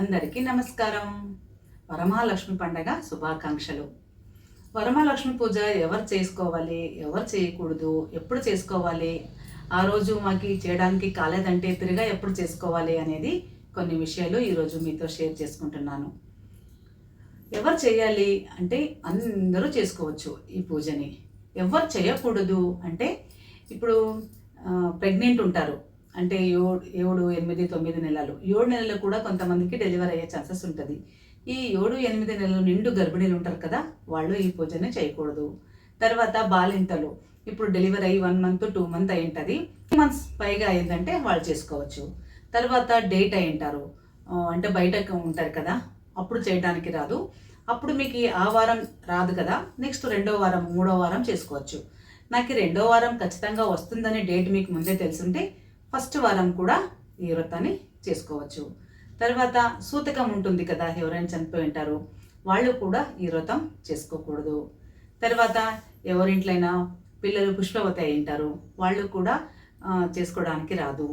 అందరికీ నమస్కారం. వరమహాలక్ష్మి పండగ శుభాకాంక్షలు. వరమహాలక్ష్మి పూజ ఎవరు చేసుకోవాలి ఎవరు చేయకూడదు ఎప్పుడు చేసుకోవాలి ఆ రోజు మాకు చేయడానికి కాలేదంటే తిరిగా ఎప్పుడు చేసుకోవాలి అనేది కొన్ని విషయాలు ఈరోజు మీతో షేర్ చేసుకుంటున్నాను. ఎవరు చేయాలి అంటే అందరూ చేసుకోవచ్చు ఈ పూజని. ఎవరు చేయకూడదు అంటే ఇప్పుడు ప్రెగ్నెంట్ ఉంటారు. అంటే ఏడు ఏడు ఎనిమిది తొమ్మిది నెలలు. ఏడు నెలలు కూడా కొంతమందికి డెలివరీ అయ్యే ఛాన్సెస్ ఉంటుంది. ఈ ఏడు ఎనిమిది నెలలు నిండు గర్భిణీలు ఉంటారు కదా వాళ్ళు ఈ పూజనే చేయకూడదు. తర్వాత బాలింతలు. ఇప్పుడు డెలివరీ అయ్యి వన్ మంత్ టూ మంత్ అయి ఉంటుంది మంత్స్ పైగా అయిందంటే వాళ్ళు చేసుకోవచ్చు. తర్వాత డేట్ అయి ఉంటారు అంటే బయట ఉంటారు కదా అప్పుడు చేయడానికి రాదు. అప్పుడు మీకు ఆ వారం రాదు కదా నెక్స్ట్ రెండో వారం మూడో వారం చేసుకోవచ్చు. నాకు రెండో వారం ఖచ్చితంగా వస్తుందనే డేట్ మీకు ముందే తెలుసుంటే ఫస్ట్ వారం కూడా ఈ వ్రతాన్ని చేసుకోవచ్చు. తర్వాత సూతకం ఉంటుంది కదా ఎవరైనా చనిపోయి ఉంటారు వాళ్ళు కూడా ఈ వ్రతం చేసుకోకూడదు. తర్వాత ఎవరింట్లైనా పిల్లలు పుష్పవతి అయి ఉంటారు వాళ్ళు కూడా చేసుకోవడానికి రాదు.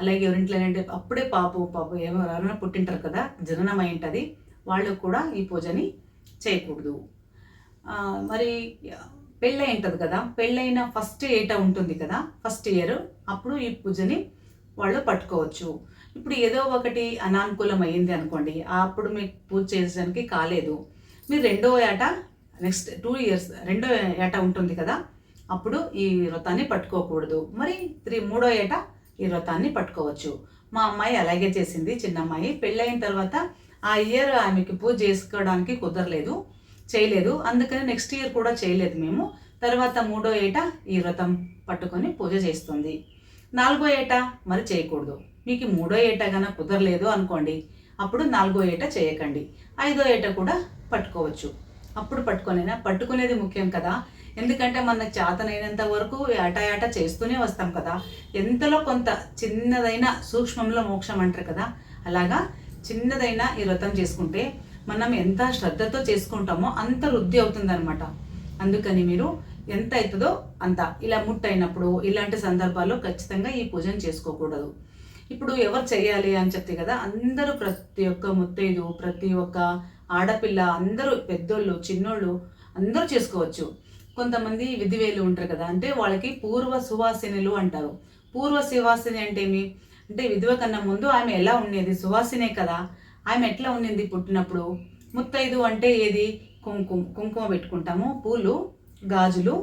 అలాగే ఎవరింట్లో అప్పుడే పాపు పాపు ఎవరైనా పుట్టింటారు కదా జననం అయి ఉంటుంది వాళ్ళు కూడా ఈ పూజని చేయకూడదు. మరి పెళ్ళి ఉంటుంది కదా పెళ్ళైన ఫస్ట్ ఏట ఉంటుంది కదా ఫస్ట్ ఇయర్ అప్పుడు ఈ పూజని వాళ్ళు పట్టుకోవచ్చు. ఇప్పుడు ఏదో ఒకటి అనానుకూలం అయ్యింది అనుకోండి అప్పుడు మీకు పూజ చేయడానికి కాలేదు. మీరు రెండో ఏట నెక్స్ట్ టూ ఇయర్స్ రెండో ఏట ఉంటుంది కదా అప్పుడు ఈ వ్రతాన్ని పట్టుకోకూడదు. మరి త్రీ మూడో ఏట ఈ వ్రతాన్ని పట్టుకోవచ్చు. మా అమ్మాయి అలాగే చేసింది చిన్న అమ్మాయి పెళ్ళైన తర్వాత ఆ ఇయర్ ఆమెకి పూజ చేసుకోవడానికి కుదరలేదు. చేయలేదు. అందుకని నెక్స్ట్ ఇయర్ కూడా చేయలేదు మేము. తర్వాత మూడో ఏట ఈ వ్రతం పట్టుకొని పూజ చేస్తుంది. నాలుగో ఏట మరి చేయకూడదు. మీకు మూడో ఏట కన్నా కుదరలేదు అనుకోండి అప్పుడు నాలుగో ఏట చేయకండి. ఐదో ఏట కూడా పట్టుకోవచ్చు. అప్పుడు పట్టుకొనైనా పట్టుకునేది ముఖ్యం కదా. ఎందుకంటే మనకు చేతనైనంత వరకు ఏటాయాట చేస్తూనే వస్తాం కదా. ఎంతలో కొంత చిన్నదైన సూక్ష్మంలో మోక్షం అంటారు కదా. అలాగా చిన్నదైన ఈ వ్రతం చేసుకుంటే మనం ఎంత శ్రద్ధతో చేసుకుంటామో అంత వృద్ధి అవుతుందన్నమాట. అందుకని మీరు ఎంత అవుతుందో అంత. ఇలా ముట్టయినప్పుడు ఇలాంటి సందర్భాల్లో ఖచ్చితంగా ఈ పూజను చేసుకోకూడదు. ఇప్పుడు ఎవరు చేయాలి అని చెప్తే కదా అందరూ ప్రతి ఒక్క ముత్తైదు ప్రతి ఒక్క ఆడపిల్ల అందరూ పెద్దోళ్ళు చిన్నోళ్ళు అందరూ చేసుకోవచ్చు. కొంతమంది విధివేలు ఉంటారు కదా అంటే వాళ్ళకి పూర్వ సువాసినులు అంటారు. పూర్వ సువాసిని అంటే ఏమి? అంటే విధువ కన్నా ముందు ఆమె ఎలా ఉండేది? సువాసినే కదా. ఆమె ఎట్లా ఉండింది పుట్టినప్పుడు? ముత్తైదు అంటే ఏది? కుంకుమ కుంకుమ పెట్టుకుంటాము. పూలు గాజులు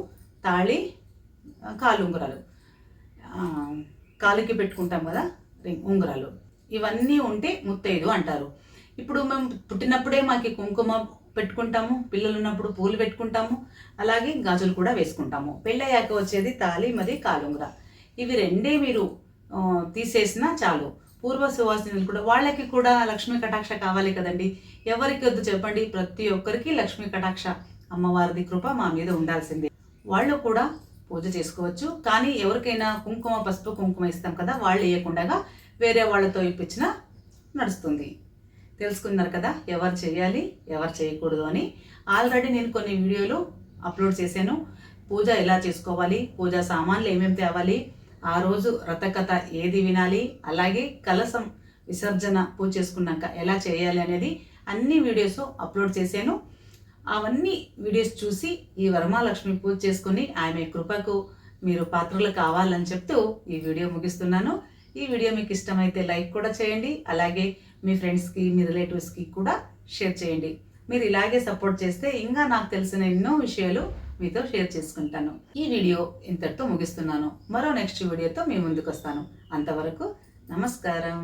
తాళి కాలు ఉంగరాలు. కాలుకి పెట్టుకుంటాం కదా? ఉంగరాలు. ఇవన్నీ ఉంటే ముత్తైదు అంటారు. ఇప్పుడు మేము పుట్టినప్పుడే మాకు కుంకుమ పెట్టుకుంటాము పిల్లలు ఉన్నప్పుడు పూలు పెట్టుకుంటాము అలాగే గాజులు కూడా వేసుకుంటాము. పెళ్ళయ్యాక వచ్చేది తాళి మరి కాలుంగర ఇవి రెండే మీరు తీసేసినా చాలు. పూర్వ సువాసినులు కూడా వాళ్ళకి కూడా లక్ష్మీ కటాక్ష కావాలి కదండి. ఎవరికి వద్దు చెప్పండి ప్రతి ఒక్కరికి లక్ష్మీ కటాక్ష. అమ్మవారిది కృప మా మీద ఉండాల్సిందే. వాళ్ళు కూడా పూజ చేసుకోవచ్చు. కానీ ఎవరికైనా కుంకుమ పసుపు కుంకుమ ఇస్తాం కదా వాళ్ళు వేయకుండా వేరే వాళ్ళతో ఇప్పించినా నడుస్తుంది. తెలుసుకున్నారు కదా ఎవరు చేయాలి ఎవరు చేయకూడదు అని. ఆల్రెడీ నేను కొన్ని వీడియోలు అప్లోడ్ చేశాను. పూజ ఎలా చేసుకోవాలి పూజా సామాన్లు ఏమేమి తేవాలి ఆ రోజు రథకథ ఏది వినాలి? అలాగే కలసం విసర్జన పూజ చేసుకున్నాక ఎలా చేయాలి అనేది అన్ని వీడియోస్ అప్లోడ్ చేశాను. అవన్నీ వీడియోస్ చూసి ఈ వరమాలక్ష్మి పూజ చేసుకుని ఆమె కృపకు మీరు పాత్రలు కావాలని చెప్తూ ఈ వీడియో ముగిస్తున్నాను. ఈ వీడియో మీకు ఇష్టమైతే లైక్ కూడా చేయండి. అలాగే మీ ఫ్రెండ్స్కి మీ రిలేటివ్స్కి కూడా షేర్ చేయండి. మీరు ఇలాగే సపోర్ట్ చేస్తే ఇంకా నాకు తెలిసిన ఎన్నో విషయాలు మీతో షేర్ చేసుకుంటాను. ఈ వీడియో ఇంతటితో ముగిస్తున్నాను. మరో నెక్స్ట్ వీడియోతో మీ ముందుకు వస్తాను అంతవరకు నమస్కారం.